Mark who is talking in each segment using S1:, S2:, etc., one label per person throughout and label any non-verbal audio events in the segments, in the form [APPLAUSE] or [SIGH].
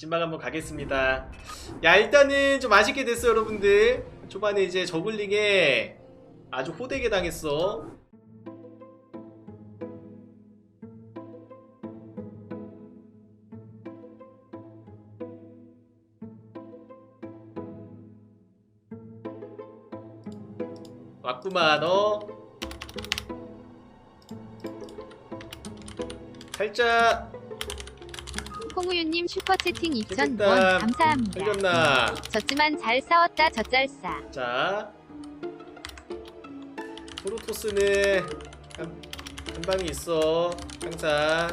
S1: 찐막 한번 가겠습니다. 야 일단은 좀 아쉽게 됐어 여러분들. 초반에 이제 저글링에 아주 호되게 당했어. 왔구만 어. 살짝
S2: 홍우유님 슈퍼채팅 2,000원
S1: 재밌다.
S2: 감사합니다.
S1: 흘렸나.
S2: 졌지만 잘 싸웠다 젖잘싸.
S1: 자 프로토스는 한, 한 방이 있어 항상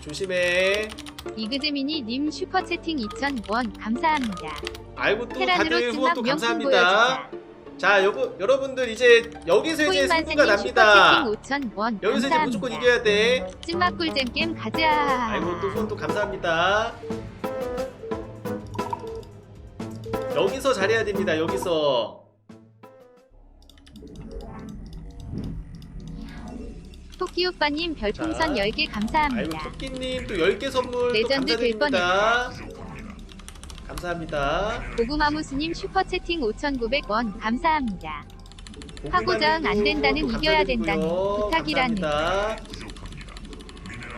S1: 조심해
S2: 이그즈미니님 슈퍼채팅 2,000원 감사합니다.
S1: 아이고 또
S2: 테란으로
S1: 다들 후원 또 감사합니다
S2: 보여주자.
S1: 자 여보, 여러분들 이제 여기서 이제 승부가 납니다
S2: 슈퍼채팅 5,000원
S1: 여기서 이제 무조건. 이겨야 돼
S2: 찐막 꿀잼 게임 가자.
S1: 아이고 또 후원 또 감사합니다 여기서 잘해야 됩니다 여기서
S2: 토끼 오빠님 별풍선
S1: 자.
S2: 10개
S1: 아이고
S2: 감사합니다.
S1: 토끼님 또 10개 선물 또
S2: 레전드 될
S1: 감사드립니다 감사합니다
S2: 고구마무스님 슈퍼채팅 5,900원 감사합니다. 하고장 안 된다는
S1: 또
S2: 이겨야. 된다는 부탁이라는.
S1: 감사합니다.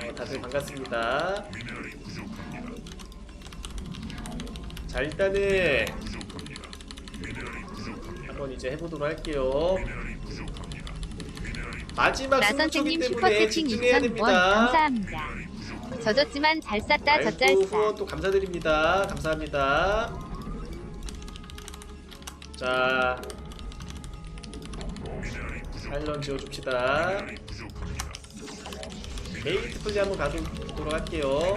S1: 어, 다들 반갑습니다. 자 일단은 한번 이제 해보도록 할게요. 마지막
S2: 나
S1: 승부처기
S2: 선생님
S1: 때문에
S2: 슈퍼채팅
S1: 집중해야
S2: 2,000원
S1: 됩니다.
S2: 감사합니다. 젖었지만 잘 쌌다 젖잘싸.
S1: 후원 또 감사드립니다. 감사합니다. 자, 사일런 지어줍시다. 메이트 플레이 한번 가도록 할게요.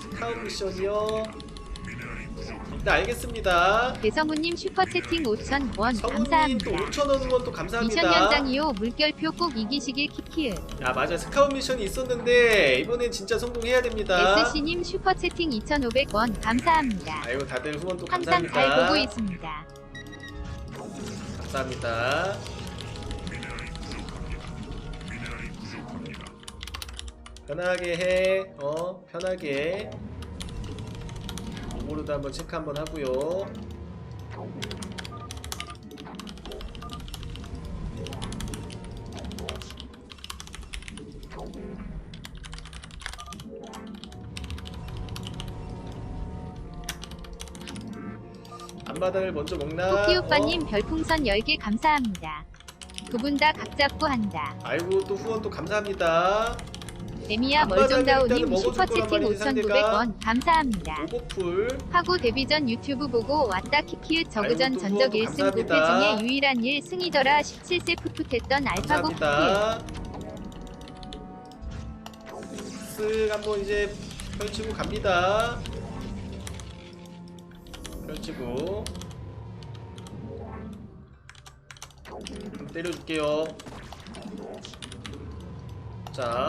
S1: 스카우 미션이요. 일단 알겠습니다.
S2: 배성우님 슈퍼채팅 5,000원
S1: 성우님 또
S2: 감사합니다.
S1: 5천원 후원 또
S2: 미션
S1: 감사합니다.
S2: 연장이요 물결표 꼭 이기시길 키키을.
S1: 야 맞아 스카웃 미션이 있었는데 이번엔 진짜 성공해야 됩니다.
S2: SC님 슈퍼채팅 2,500원 감사합니다.
S1: 아이고 다들 후원 또
S2: 항상
S1: 감사합니다.
S2: 잘 보고 있습니다.
S1: 감사합니다. 편하게 해. 어, 편하게. 오버로드 한번 체크 한번 하고요. 앞마당을 먼저 먹나?
S2: 토끼 오빠님
S1: 어?
S2: 별풍선 10개 감사합니다. 두 분 다 각 잡고 한다.
S1: 아이고 또 후원 또 감사합니다.
S2: 데미야
S1: 먹어줄
S2: 슈퍼채팅
S1: 거란 말이지, 상대가.
S2: 5,900원 감사합니다.
S1: 오버풀
S2: 하고 데뷔 전 유튜브 보고 왔다 키키읒 저그전
S1: 아이고,
S2: 전적
S1: 후원
S2: 1승 9패
S1: 감사합니다.
S2: 중에 유일한 1승이더라 17세 풋풋했던 알파고
S1: 감사합니다. 쓱 한번 이제 펼치고 갑니다. 펼치고 좀 때려줄게요. 자,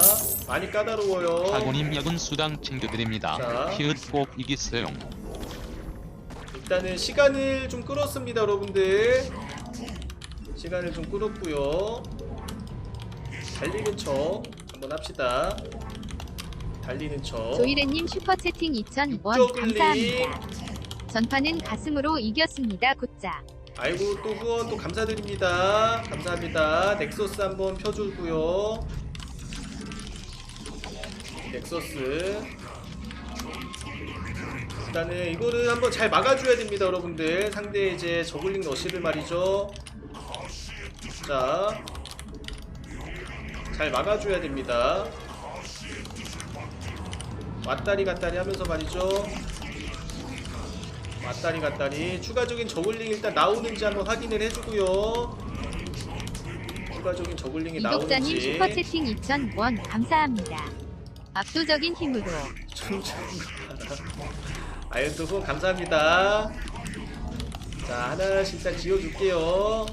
S1: 많이 까다로워요.
S3: 타고님 여군 수당 챙겨드립니다.
S1: 자.
S3: 피읍 꼭 이기세요.
S1: 일단은 시간을 좀 끌었습니다, 여러분들. 시간을 좀 끌었고요. 달리는 척 한번 합시다. 달리는 척.
S2: 조이레님 슈퍼채팅 2,000원
S1: 육저글리.
S2: 감사합니다. 전파는 가슴으로 이겼습니다. 굿자.
S1: 아이고 또 후원 또 감사드립니다. 감사합니다. 넥서스 한번 펴주고요. 넥서스. 일단은 이거를 한번 잘 막아줘야 됩니다, 여러분들. 상대 이제 저글링 러시를 말이죠. 자, 잘 막아줘야 됩니다. 왔다리 갔다리 하면서 말이죠. 왔다리 갔다리 추가적인 저글링 일단 나오는지 한번 확인을 해주고요 추가적인 저글링이
S2: 이독자님
S1: 나오는지
S2: 슈퍼채팅 2,000원 감사합니다. 압도적인 힘으로.
S1: 또 후원 감사합니다. 자 하나씩 일단 지어줄게요.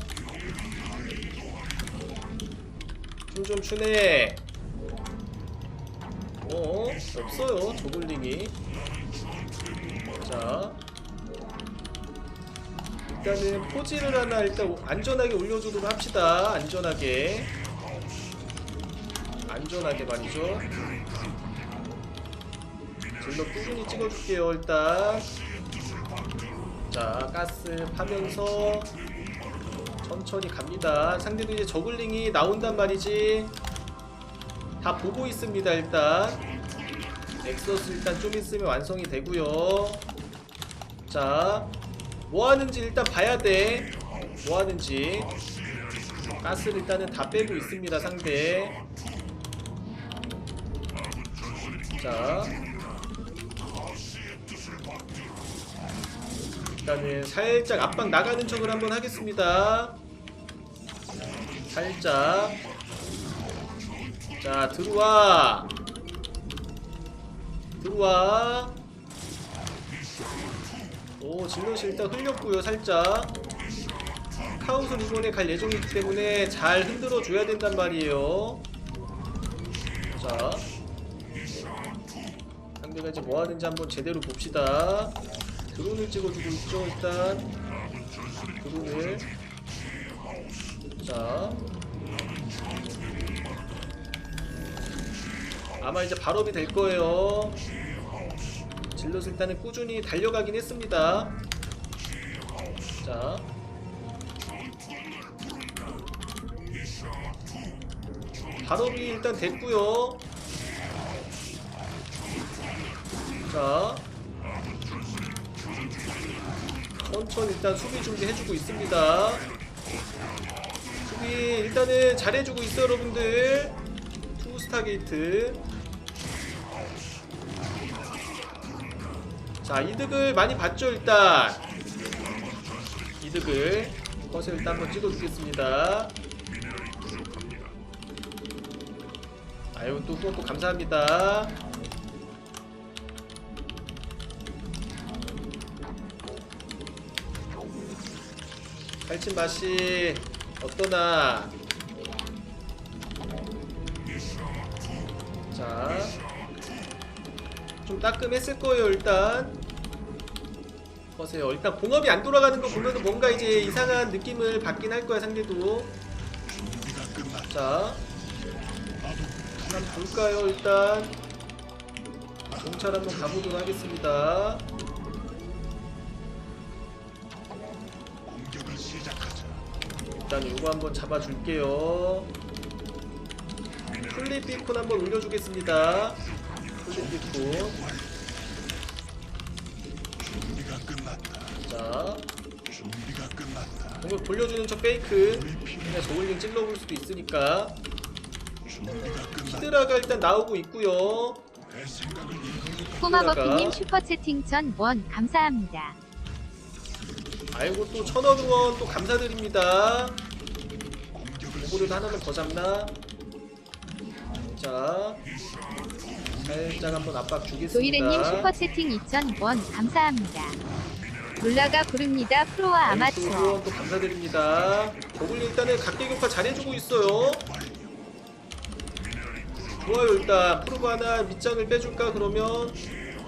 S1: 춤 좀 추네. 어 없어요 저글링이. 자. 일단은 포지를 하나 일단 안전하게 올려주도록 합시다. 안전하게. 안전하게 말이죠 질러 꾸준히 찍어줄게요 일단. 자 가스 파면서 천천히 갑니다. 상대도 이제 저글링이 나온단 말이지. 다 보고 있습니다 일단. 엑서스 일단 좀 있으면 완성이 되고요. 자 뭐하는지 일단 봐야 돼. 뭐하는지. 가스를 일단은 다 빼고 있습니다 상대. 자 일단은 살짝 압박 나가는 척을 한번 하겠습니다. 살짝. 자 들어와. 들어와. 오 질럿이 일단 흘렸고요 살짝. 카우스 리본에 갈 예정이기 때문에 잘 흔들어 줘야 된단 말이에요. 자. 상대가 이제 뭐 하는지 한번 제대로 봅시다 드론을 찍어주고 있죠 일단. 드론을. 자. 아마 이제 발업이 될 거예요. 질럿을 일단은 꾸준히 달려가긴 했습니다. 자. 발업이 일단 됐고요. 자 천천히 일단 수비 준비해주고 있습니다. 수비 일단은 잘해주고 있어요 여러분들. 투스타 게이트. 자 이득을 많이 봤죠 일단. 이득을 컷을 일단 한번 찍어주겠습니다. 아유 또 후원 또 감사합니다 칼친 맛이 어떠나 자, 좀 따끔했을 거예요 일단. 보세요. 일단 공업이 안 돌아가는 거 보면 뭔가 이제 이상한 느낌을 받긴 할 거야 상대도. 자, 한번 볼까요 일단. 공찰 한번 가보도록 하겠습니다. 일단 이거 한번 잡아줄게요. 플립 비콘 한번 올려주겠습니다. 플립 비콘. 자. 공을 돌려주는 척 페이크. 그냥 저울링 찔러볼 수도 있으니까. 히드라가 일단 나오고 있고요.
S2: 꼬마버피님 슈퍼채팅 전 원 감사합니다.
S1: 아이고 또 천원 후원 또 감사드립니다. 오버로드 하나만 더 잡나? 자. 살짝 한번 압박 주겠습니다.
S2: 도이레님 슈퍼채팅 2,000원 감사합니다. 룰라가 부릅니다. 프로와 아마추어.
S1: 후원 또 감사드립니다. 저글 일단은 각계격파 잘해주고 있어요. 좋아요 일단 프로브 하나 밑장을 빼줄까 그러면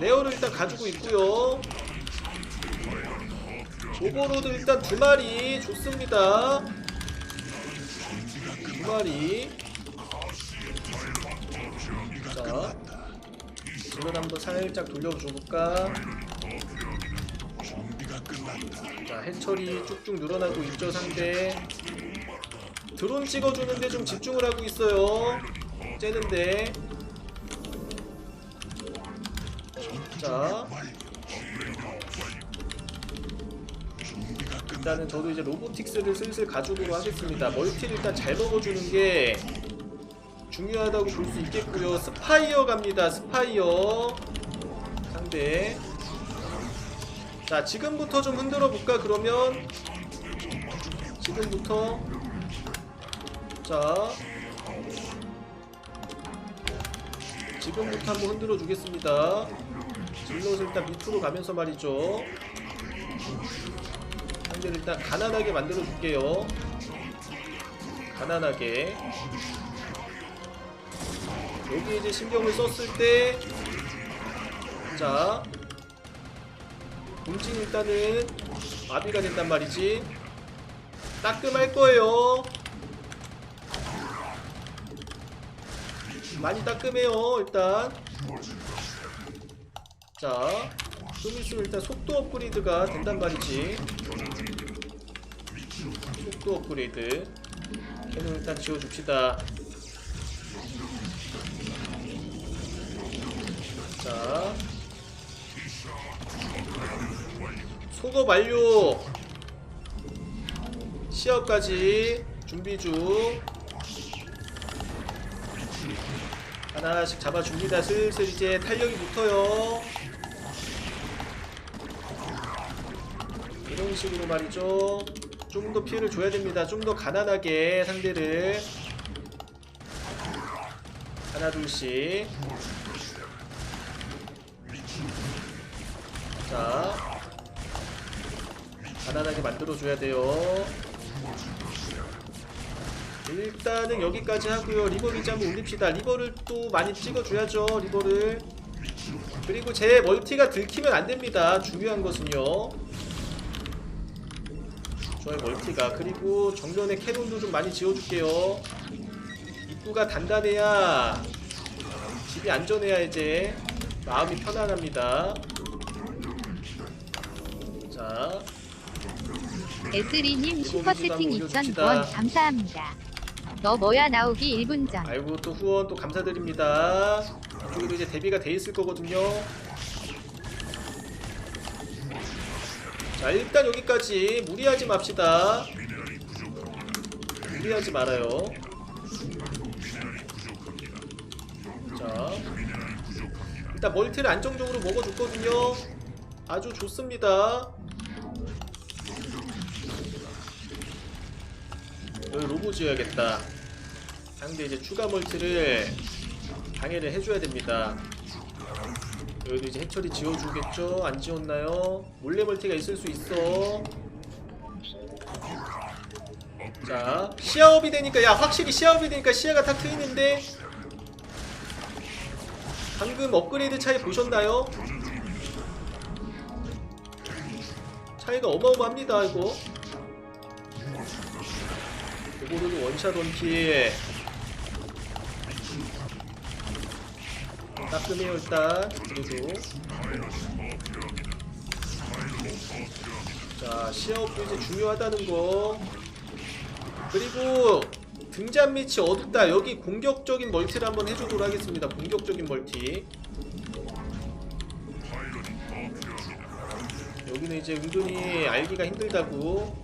S1: 레어를 일단 가지고 있고요. 오버로드 일단 두 마리 좋습니다. 두 마리. 자, 이걸 한번 살짝 돌려줄까? 자, 해철이 쭉쭉 늘어나고 있죠, 상대. 드론 찍어주는데 좀 집중을 하고 있어요. 째는데. 자. 일단은 저도 이제 로보틱스를 슬슬 가지고 하겠습니다. 멀티를 일단 잘 먹어주는 게 중요하다고 볼 수 있겠고요. 스파이어 갑니다. 스파이어. 상대. 자, 지금부터 좀 흔들어 볼까? 그러면 지금부터 자 지금부터 한번 흔들어 주겠습니다. 질럿을 일단 밑으로 가면서 말이죠. 상대를 일단 가난하게 만들어 줄게요. 가난하게. 여기 이제 신경을 썼을 때, 자, 공진 일단은 마비가 된단 말이지. 따끔할 거예요. 많이 따끔해요, 일단. 자, 좀 있으면 일단 속도 업그레이드가 된단 말이지. 속도 업그레이드. 캐논 일단 지워줍시다. 자. 속업 완료. 시업까지 준비 중. 하나씩 잡아줍니다. 슬슬 이제 탄력이 붙어요. 이런 식으로 말이죠. 좀 더 피해를 줘야 됩니다. 좀 더 가난하게 상대를 하나 둘씩 자 가난하게 만들어 줘야 돼요. 일단은 여기까지 하고요. 리버 비지 한번 올립시다. 리버를 또 많이 찍어줘야죠. 리버를. 그리고 제 멀티가 들키면 안 됩니다. 중요한 것은요. 저의 멀티가. 그리고 정면에 캐논도 좀 많이 지어줄게요. 입구가 단단해야 집이 안전해야 이제 마음이 편안합니다. 자,
S2: 에스리님 슈퍼채팅
S1: 올려줍시다.
S2: 2,000원 감사합니다. 너 뭐야 나오기 1분 전.
S1: 아이고 또 후원 또 감사드립니다. 이쪽에도 이제 대비가 돼 있을 거거든요. 자 일단 여기까지 무리하지 맙시다. 무리하지 말아요. 자 일단 멀티를 안정적으로 먹어줬거든요. 아주 좋습니다. 여기 로보 지어야겠다. 상대 이제 추가 멀티를 방해를 해줘야 됩니다. 여기도 이제 해처리 지어주겠죠? 안 지웠나요? 몰래 멀티가 있을 수 있어. 자, 시야업이 되니까, 야, 확실히 시야업이 되니까 시야가 탁 트이는데? 방금 업그레이드 차이 보셨나요? 차이가 어마어마합니다, 이거. 요거로도 원샷 원킬. 따끔해요 일단 그리고 자 시야업도 이제 중요하다는 거. 그리고 등잔 밑이 어둡다. 여기 공격적인 멀티를 한번 해주도록 하겠습니다. 공격적인 멀티. 여기는 이제 은근히 알기가 힘들다고.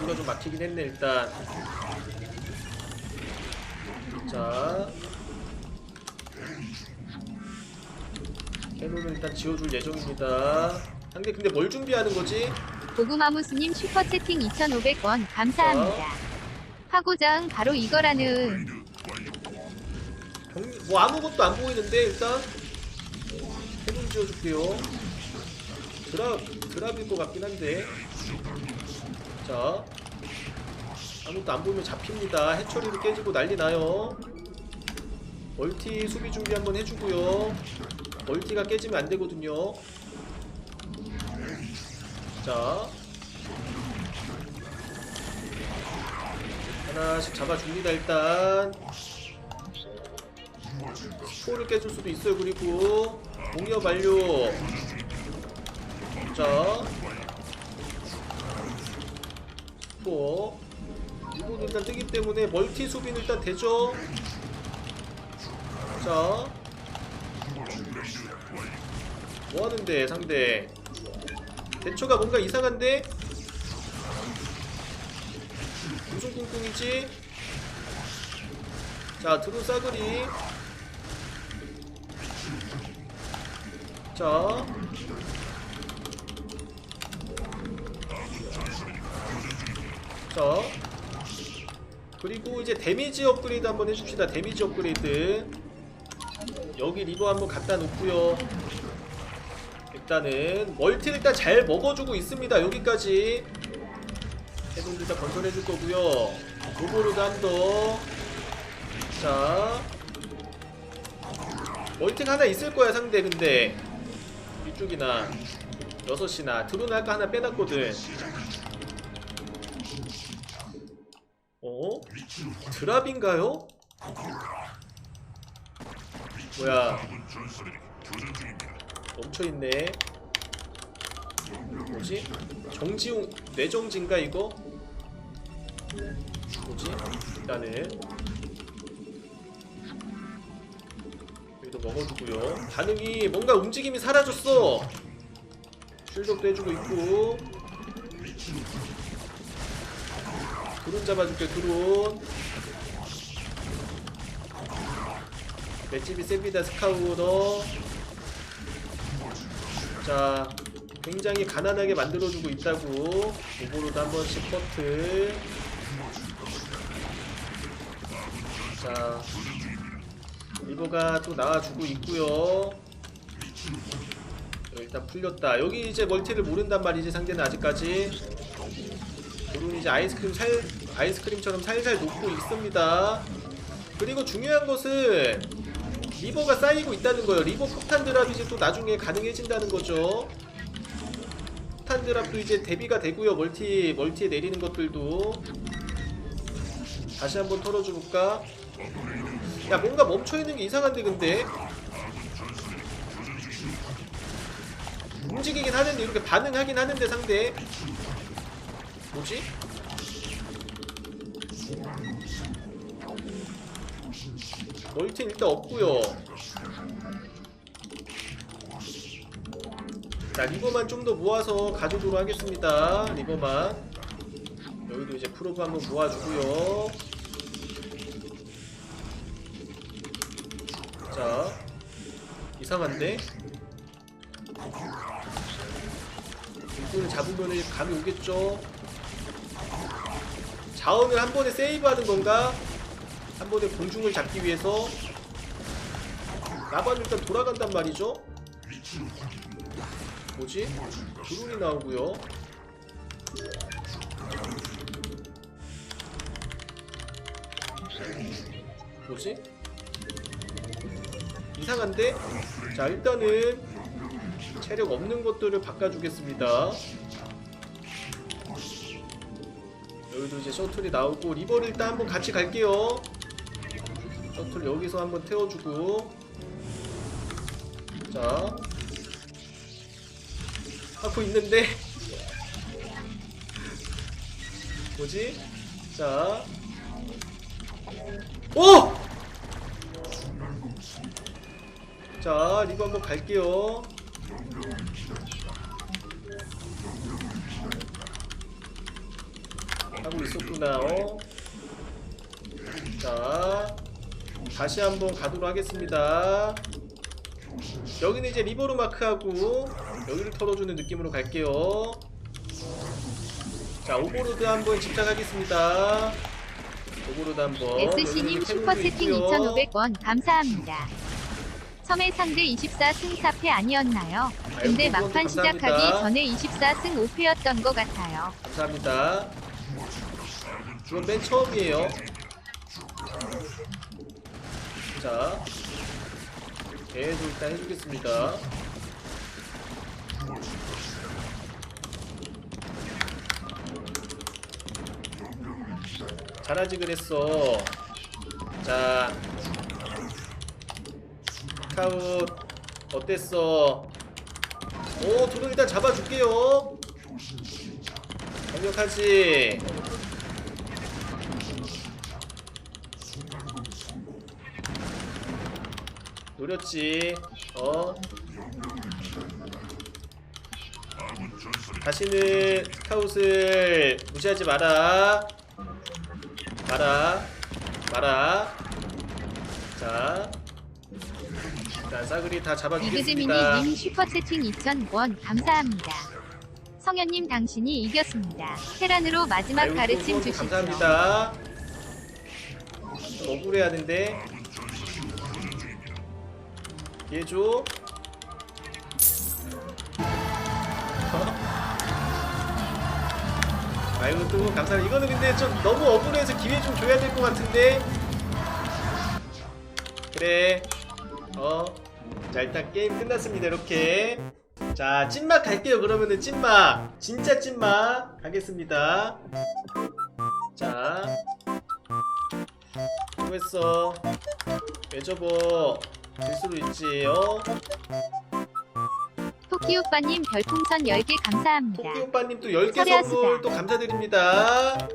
S1: 누가 좀 막히긴 했네 일단. 자 캐논을 일단 지어줄 예정입니다. 상대 근데 뭘 준비하는 거지?
S2: 고구마무스님 슈퍼채팅 2,500원. 감사합니다. 화고장 바로 이거라는.
S1: 경... 뭐 아무것도 안 보이는데 일단 캐논 지어줄게요. 드랍 드랍일 것 같긴 한데. 자 아무것도 안 보이면 잡힙니다. 해처리로 깨지고 난리 나요 멀티 수비 준비 한번 해주고요. 멀티가 깨지면 안 되거든요. 자. 하나씩 잡아줍니다 일단. 스포를 깨줄 수도 있어요 그리고. 공격 완료. 자. 스포 이분 일단 뜨기 때문에 멀티 수비는 일단 되죠 자. 뭐하는데 상대? 대처가 뭔가 이상한데? 무슨 꿍꿍이지? 자 드론 싸그리. 자. 자. 그리고 이제 데미지 업그레이드 한번 해줍시다. 데미지 업그레이드 여기 리버 한번 갖다 놓고요. 일단은 멀티를 일단 잘 먹어주고 있습니다 여기까지. 해동도 일단 건설해줄 거고요. 로보로도 한더자. 멀티가 하나 있을 거야 상대 근데. 이쪽이나 6시나 드론 아까 하나 빼놨거든. 어? 드랍인가요? 뭐야? 멈춰있네. 뭐지? 정지용 뇌정지인가 이거? 뭐지? 일단은. 여기도 먹어주고요. 반응이 뭔가 움직임이 사라졌어. 출력도 해주고 있고. 드론 잡아줄게 드론 맷집이 셉니다. 스카우더. 자 굉장히 가난하게 만들어주고 있다고. 오버로드 한 번씩 커트. 자 리버가 또 나와주고 있고요. 일단 풀렸다. 여기 이제 멀티를 모른단 말이지 상대는 아직까지. 드론 이제 아이스크림 살 아이스크림처럼 살살 녹고 있습니다. 그리고 중요한 것은 리버가 쌓이고 있다는 거예요. 리버 폭탄 드랍이 이제 또 나중에 가능해진다는 거죠. 폭탄 드랍도 이제 대비가 되고요. 멀티 멀티에 내리는 것들도 다시 한번 털어줘 볼까? 야 뭔가 멈춰 있는 게 이상한데 근데 움직이긴 하는데 이렇게 반응하긴 하는데 상대 뭐지? 멀티 일단 없고요. 자 리버만 좀 더 모아서 가져오도록 하겠습니다. 리버만 여기도 이제 프로브 한번 모아주고요. 자 이상한데 이분을 잡으면 감이 오겠죠. 자원을 한 번에 세이브하는 건가? 한 번에 공중을 잡기 위해서 나반 일단 돌아간단 말이죠. 뭐지? 드론이 나오고요. 뭐지? 이상한데? 자 일단은 체력 없는 것들을 바꿔주겠습니다. 여기도 이제 셔틀이 나오고 리버를 일단 한번 같이 갈게요. 셔틀 여기서 한번 태워주고 자 하고 있는데 [LAUGHS] 뭐지? 자 오! 자 리버 한번 갈게요 하고 있었구나 어? 자 다시 한번 가도록 하겠습니다 여기는 이제 리버로 마크하고 여기를 털어주는 느낌으로 갈게요 자 오버로드 한번 집착하겠습니다 오버로드 한번
S2: SC님 슈퍼채팅
S1: 있고요.
S2: 2,500원 감사합니다. 처음에 상대 24승 4패 아니었나요? 근데
S1: 아이고,
S2: 막판
S1: 감사합니다.
S2: 시작하기 전에 24승 5패였던 것 같아요.
S1: 감사합니다. 이건 맨 처음이에요. 자, 계속 일단 해주겠습니다. 잘하지 그랬어. 자, 카웃 어땠어? 오, 둘은 일단 잡아줄게요. 강력하지. 노렸지. 어. 다시는 스카웃을 무시하지 마라. 마라. 마라. 자. 자, 싸그리 다 잡아주겠습니다.
S2: 이그즈미니님 슈퍼채팅 2,000원 감사합니다. 성현님 당신이 이겼습니다. 테란으로 마지막
S1: 아이고,
S2: 가르침
S1: 또
S2: 주시죠.
S1: 감사합니다. 좀 억울해하는데 얘줘. [LAUGHS] 아이고 또 감사합니다. 이거는 근데 좀 너무 억울해서 기회 좀 줘야 될 것 같은데. 그래. 어. 자 일단 게임 끝났습니다. 이렇게. 자 찐막 갈게요. 그러면은 찐막. 진짜 찐막 가겠습니다. 자. 수고했어. 왜 접어? 될 수도 있지요.
S2: 토끼 오빠님 별풍선 10개 감사합니다.
S1: 토끼 오빠님 또 10개
S2: 서리하시다.
S1: 선물 또 감사드립니다.